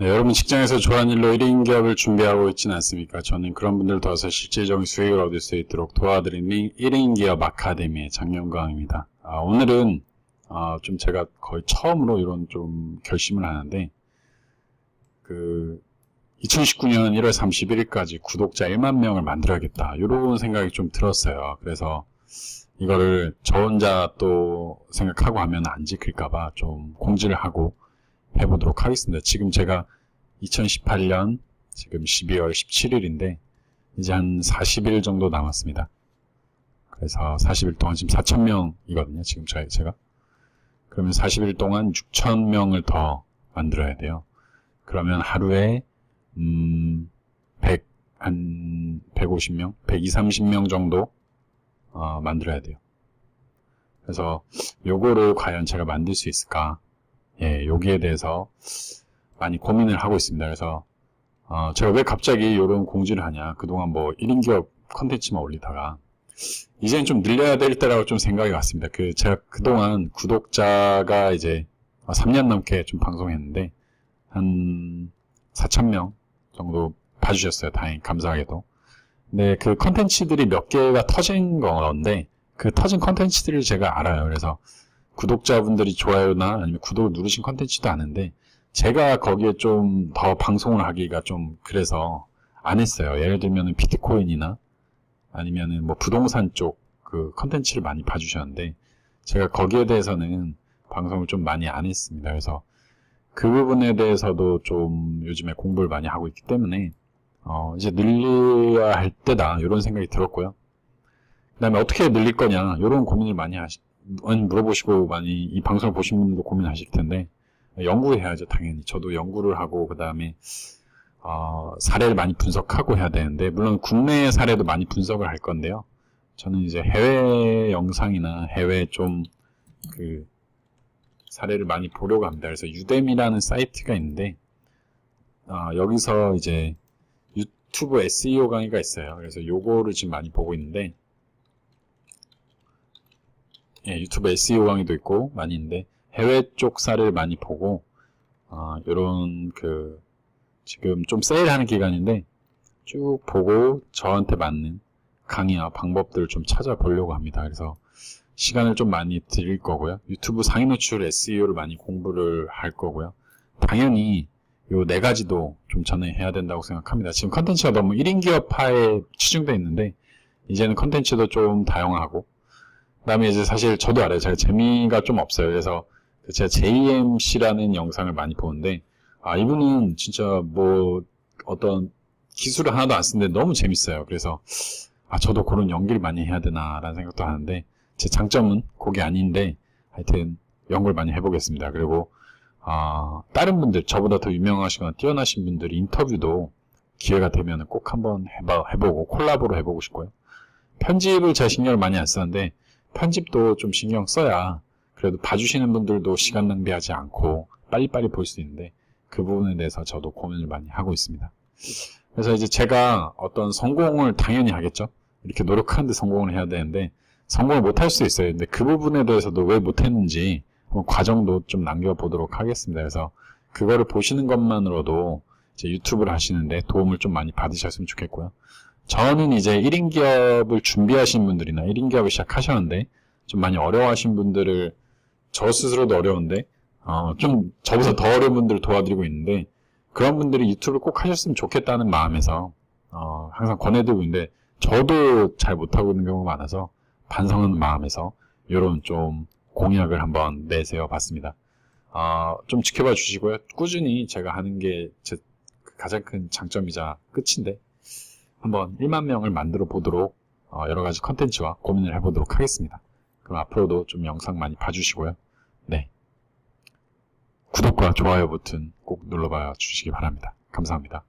네, 여러분 직장에서 좋아하는 일로 1인 기업을 준비하고 있지는 않습니까? 저는 그런 분들 도와서 실질적인 수익을 얻을 수 있도록 도와드리는 1인 기업 아카데미의 장영광입니다. 아, 오늘은 아, 좀 제가 거의 처음으로 이런 좀 결심을 하는데 그 2019년 1월 31일까지 구독자 1만 명을 만들어야겠다 이런 생각이 좀 들었어요. 그래서 이거를 저 혼자 또 생각하고 하면 안 지킬까봐 좀 공지를 하고 해보도록 하겠습니다. 지금 제가 2018년 지금 12월 17일인데 이제 한 40일 정도 남았습니다. 그래서 40일 동안 지금 4,000명이거든요. 지금 제가. 그러면 40일 동안 6,000명을 더 만들어야 돼요. 그러면 하루에 음, 100, 한 150명, 120, 30명 정도 어, 만들어야 돼요. 그래서 요거를 과연 제가 만들 수 있을까? 예, 여기에 대해서 많이 고민을 하고 있습니다. 그래서 어, 제가 왜 갑자기 이런 공지를 하냐. 그동안 뭐 1인 기업 컨텐츠만 올리다가 이제는 좀 늘려야 될 때라고 좀 생각이 왔습니다. 그 제가 그동안 구독자가 이제 3년 넘게 좀 방송했는데 한 4,000명 정도 봐주셨어요. 다행히 감사하게도. 근데 그 컨텐츠들이 몇 개가 터진 건데 그 터진 컨텐츠들을 제가 알아요. 그래서 구독자분들이 좋아요나 아니면 구독을 누르신 컨텐츠도 아는데 제가 거기에 좀 더 방송을 하기가 좀 그래서 안 했어요. 예를 들면 비트코인이나 아니면은 뭐 부동산 쪽 그 컨텐츠를 많이 봐주셨는데 제가 거기에 대해서는 방송을 좀 많이 안 했습니다. 그래서 그 부분에 대해서도 좀 요즘에 공부를 많이 하고 있기 때문에 어 이제 늘려야 할 때다 이런 생각이 들었고요. 그 다음에 어떻게 늘릴 거냐 이런 고민을 많이 하시 물어보시고 많이 이 방송을 보신 분들도 고민하실 텐데 연구해야죠 당연히. 저도 연구를 하고 그 다음에 어, 사례를 많이 분석하고 해야 되는데 물론 국내 사례도 많이 분석을 할 건데요. 저는 이제 해외 영상이나 해외 좀 그 사례를 많이 보려고 합니다. 그래서 유뎀이라는 사이트가 있는데 어, 여기서 이제 유튜브 SEO 강의가 있어요. 그래서 요거를 지금 많이 보고 있는데 예, 유튜브 SEO 강의도 있고 많이 있는데 해외 쪽 사례를 많이 보고 어, 이런 그 지금 좀 세일하는 기간인데 쭉 보고 저한테 맞는 강의와 방법들을 좀 찾아보려고 합니다. 그래서 시간을 좀 많이 드릴 거고요. 유튜브 상위 노출 SEO를 많이 공부를 할 거고요. 당연히 요 네 가지도 좀 저는 해야 된다고 생각합니다. 지금 컨텐츠가 너무 1인 기업화에 치중되어 있는데 이제는 컨텐츠도 좀 다양하고 그 다음에 이제 사실 저도 알아요. 제가 재미가 좀 없어요. 그래서 제가 JMC라는 영상을 많이 보는데 아 이분은 진짜 뭐 어떤 기술을 하나도 안 쓰는데 너무 재밌어요. 그래서 아 저도 그런 연기를 많이 해야 되나라는 생각도 하는데 제 장점은 그게 아닌데 하여튼 연구를 많이 해보겠습니다. 그리고 아 다른 분들 저보다 더 유명하시거나 뛰어나신 분들 인터뷰도 기회가 되면 꼭 한번 해봐, 해보고 콜라보로 해보고 싶고요. 편집을 제가 신경을 많이 안 쓰는데 편집도 좀 신경 써야 그래도 봐주시는 분들도 시간 낭비하지 않고 빨리빨리 볼 수 있는데 그 부분에 대해서 저도 고민을 많이 하고 있습니다. 그래서 이제 제가 어떤 성공을 당연히 하겠죠. 이렇게 노력하는데 성공을 해야 되는데 성공을 못 할 수 있어요. 근데 그 부분에 대해서도 왜 못했는지 과정도 좀 남겨보도록 하겠습니다. 그래서 그거를 보시는 것만으로도 이제 유튜브를 하시는데 도움을 좀 많이 받으셨으면 좋겠고요. 저는 이제 1인 기업을 준비하신 분들이나 1인 기업을 시작하셨는데 좀 많이 어려워하신 분들을 저 스스로도 어려운데 어, 좀 저보다 더 어려운 분들을 도와드리고 있는데 그런 분들이 유튜브를 꼭 하셨으면 좋겠다는 마음에서 어, 항상 권해드리고 있는데 저도 잘 못하고 있는 경우가 많아서 반성하는 마음에서 이런 좀 공약을 한번 내세워 봤습니다. 어, 좀 지켜봐 주시고요. 꾸준히 제가 하는 게 제 가장 큰 장점이자 끝인데 한번 1만 명을 만들어 보도록 어, 여러 가지 컨텐츠와 고민을 해보도록 하겠습니다. 그럼 앞으로도 좀 영상 많이 봐주시고요. 네. 구독과 좋아요 버튼 꼭 눌러봐 주시기 바랍니다. 감사합니다.